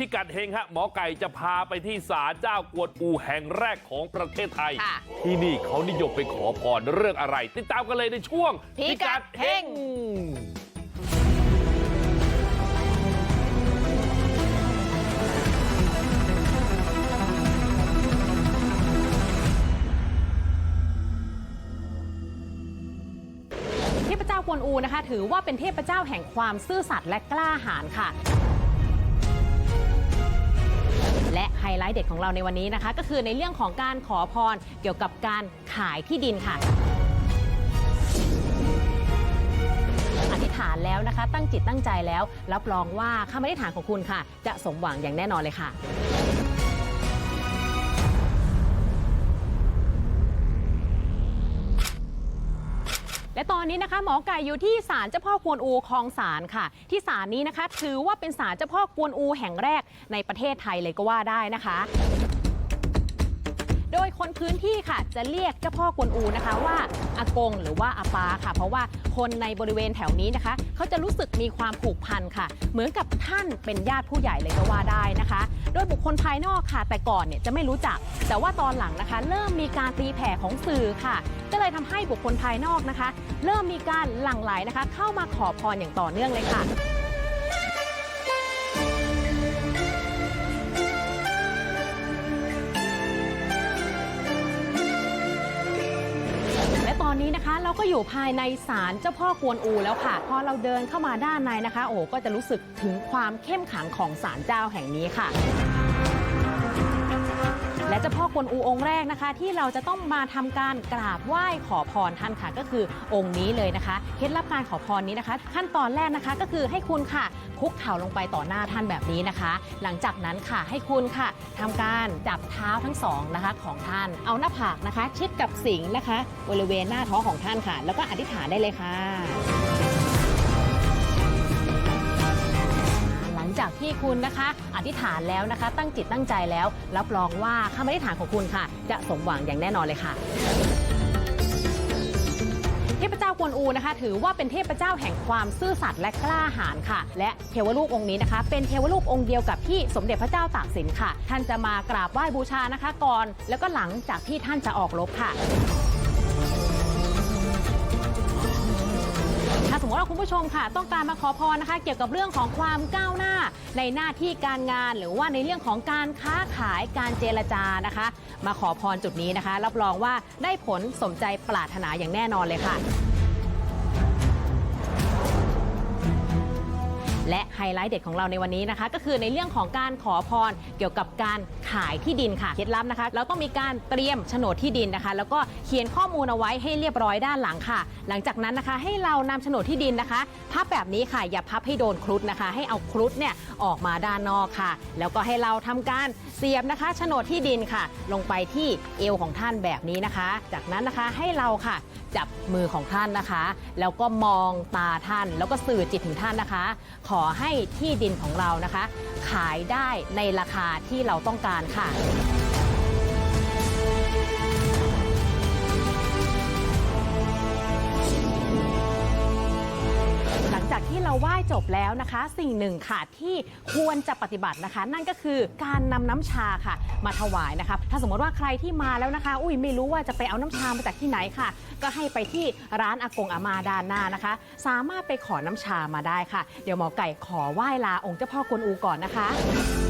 พิกัดเฮงฮะหมอไก่จะพาไปที่ศาลเจ้ากวนอูแห่งแรกของประเทศไทยค่ะที่นี่เขานิยมไปขอพรเรื่องอะไร ติดตามกันเลยในช่วงพิกัดเฮงเทพเจ้ากวนอูนะคะ ถือว่าเป็นเทพเจ้าแห่งความซื่อสัตย์และกล้าหาญค่ะ และไฮไลท์เด็ดของเราในวันนี้นะคะ ก็คือในเรื่องของการขอพรเกี่ยวกับการขายที่ดินค่ะอธิษฐานแล้วนะคะ ตั้งจิตตั้งใจแล้ว รับรองว่าคำอธิษฐานของคุณค่ะ จะสมหวังอย่างแน่นอนเลยค่ะ และตอนนี้นะคะหมอไก่อยู่ที่ศาลเจ้าพ่อกวนอูคลองศาลค่ะ ที่ศาลนี้นะคะ ถือว่าเป็นศาลเจ้าพ่อกวนอูแห่งแรกในประเทศไทยเลยก็ว่าได้นะคะ โดยคนพื้นที่ค่ะ จะเรียกเจ้าพ่อกวนอูนะคะว่าอากงหรือว่าอาปาค่ะ เพราะว่าคนในบริเวณแถวนี้นะคะ เขาจะรู้สึกมีความผูกพันค่ะ เหมือนกับท่านเป็นญาติผู้ใหญ่เลยก็ว่าได้นะคะโด คนภายนอกค่ะ แต่ก่อนเนี่ยจะไม่รู้จัก แต่ว่าตอนหลังนะคะ เริ่มมีการตีแผ่ของสื่อค่ะ ก็เลยทำให้บุคคลภายนอกนะคะ เริ่มมีการหลั่งไหลนะคะ เข้ามาขอพรอย่างต่อเนื่องเลยค่ะ ตอนนี้นะคะเราก็อยู่ภายในศาลเจ้าพ่อกวนอูแล้วค่ะ พอเราเดินเข้ามาด้านในนะคะ โอ้ก็จะรู้สึกถึงความเข้มขังของศาลเจ้าแห่งนี้ค่ะ และเจ้าพ่อกวนอูองค์แรกนะคะ ที่เราจะต้องมาทำการกราบไหว้ขอพรท่านค่ะ ก็คือองค์นี้เลยนะคะเคล็ดลับการขอพรนี้นะคะ ขั้นตอนแรกนะคะก็คือให้คุณค่ะคุกเข่าลงไปต่อหน้าท่านแบบนี้นะคะ หลังจากนั้นค่ะให้คุณค่ะทำการจับเท้าทั้งสองนะคะของท่าน เอาหน้าผากนะคะ ชิดกับสิงนะคะ บริเวณหน้าท้องของท่านค่ะ แล้วก็อธิษฐานได้เลยค่ะ ที่คุณนะคะ อธิษฐานแล้วนะคะ ตั้งจิตตั้งใจแล้ว รับรองว่าคำอธิษฐานของคุณค่ะ จะสมหวังอย่างแน่นอนเลยค่ะเทพเจ้ากวนอูนะคะถือว่าเป็นเทพเจ้าแห่งความซื่อสัตย์และกล้าหาญค่ะ และเทวรูปองค์นี้นะคะ เป็นเทวรูปองค์เดียวกับที่สมเด็จพระเจ้าตากสินค่ะ ท่านจะมากราบไหว้บูชานะคะก่อน แล้วก็หลังจากที่ท่านจะออกรบค่ะ ติว่าคุณผู้ชมค่ะ ต้องการมาขอพรนะคะ เกี่ยวกับเรื่องของความก้าวหน้า ในหน้าที่การงานหรือว่าในเรื่องของการค้าขายการเจรจานะคะ มาขอพรจุดนี้นะคะ รับรองว่าได้ผลสมใจปรารถนาอย่างแน่นอนเลยค่ะ และไฮไลท์เด็ดของเราในวันนี้นะคะ ก็คือในเรื่องของการขอพรเกี่ยวกับการขายที่ดินค่ะเคล็ดลับนะคะ เราต้องมีการเตรียมโฉนดที่ดินนะคะ แล้วก็เขียนข้อมูลเอาไว้ให้เรียบร้อยด้านหลังค่ะ หลังจากนั้นนะคะ ให้เรานำโฉนดที่ดินนะคะพับแบบนี้ค่ะ อย่าพับให้โดนครุฑนะคะ ให้เอาครุฑเนี่ยออกมาด้านนอกค่ะ แล้วก็ให้เราทำการเสียบนะคะโฉนดที่ดินค่ะ ลงไปที่เอวของท่านแบบนี้นะคะ จากนั้นนะคะให้เราค่ะ จับมือของท่านนะคะ แล้วก็มองตาท่าน แล้วก็สื่อจิตถึงท่านนะคะ ขอให้ที่ดินของเรานะคะ ขายได้ในราคาที่เราต้องการค่ะ เราไหว้จบแล้วนะคะ สิ่งหนึ่งค่ะที่ควรจะปฏิบัตินะคะ นั่นก็คือการนำน้ำชาค่ะ มาถวายนะคะถ้าสมมติว่าใครที่มาแล้วนะคะ อุ้ยไม่รู้ว่าจะไปเอาน้ำชามาจากที่ไหนค่ะ ก็ให้ไปที่ร้านอากงอามาด้านหน้านะคะ สามารถไปขอน้ำชามาได้ค่ะ เดี๋ยวหมอไก่ขอไหว้ลาองค์เจ้าพ่อกวนอูก่อนนะคะ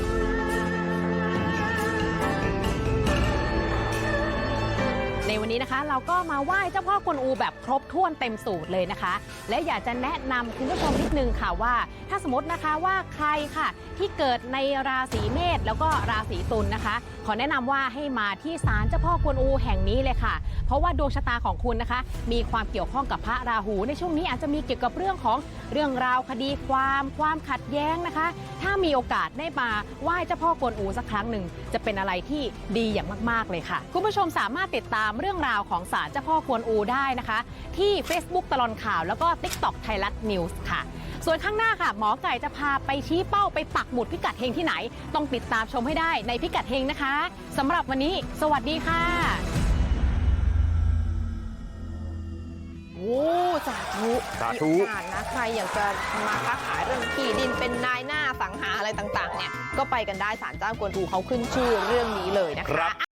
ในวันนี้นะคะ เราก็มาไหว้เจ้าพ่อกวนอูแบบครบถ้วนเต็มสูตรเลยนะคะ และอยากจะแนะนำคุณผู้ชมนิดนึงค่ะว่า ถ้าสมมตินะคะว่าใครค่ะ ที่เกิดในราศีเมษแล้วก็ราศีตุลนะคะ ขอแนะนำว่าให้มาที่ศาลเจ้าพ่อกวนอูแห่งนี้เลยค่ะ เพราะว่าดวงชะตาของคุณนะคะ มีความเกี่ยวข้องกับพระราหู ในช่วงนี้อาจจะมีเกี่ยวกับเรื่องของเรื่องราวคดีความความขัดแย้งนะคะ ถ้ามีโอกาสได้มาไหว้เจ้าพ่อกวนอูสักครั้งหนึ่งจะเป็นอะไรที่ดีอย่างมากๆเลยค่ะ คุณผู้ชมสามารถติดตามเรื่องราวของศาลเจ้าพ่อกวนอูได้นะคะ ที่ Facebook ตลอดข่าวแล้วก็ TikTok ไทยรัฐนิวส์ค่ะ ส่วนข้างหน้าค่ะ หมอไก่จะพาไปชี้เป้าไปปักหมุดพิกัดเฮงที่ไหน ต้องติดตามชมให้ได้ในพิกัดเฮงนะคะสำหรับวันนี้ สวัสดีค่ะโอ้สาธุสาธุมีโอกาสนะใครอยากจะมาค้าขายเรื่องที่ดินเป็นนายหน้าสังหาอะไรต่างๆ เนี่ย ก็ไปกันได้ศาลเจ้ากวนอูเขาขึ้นชื่อเรื่องนี้เลยนะครัคะ บ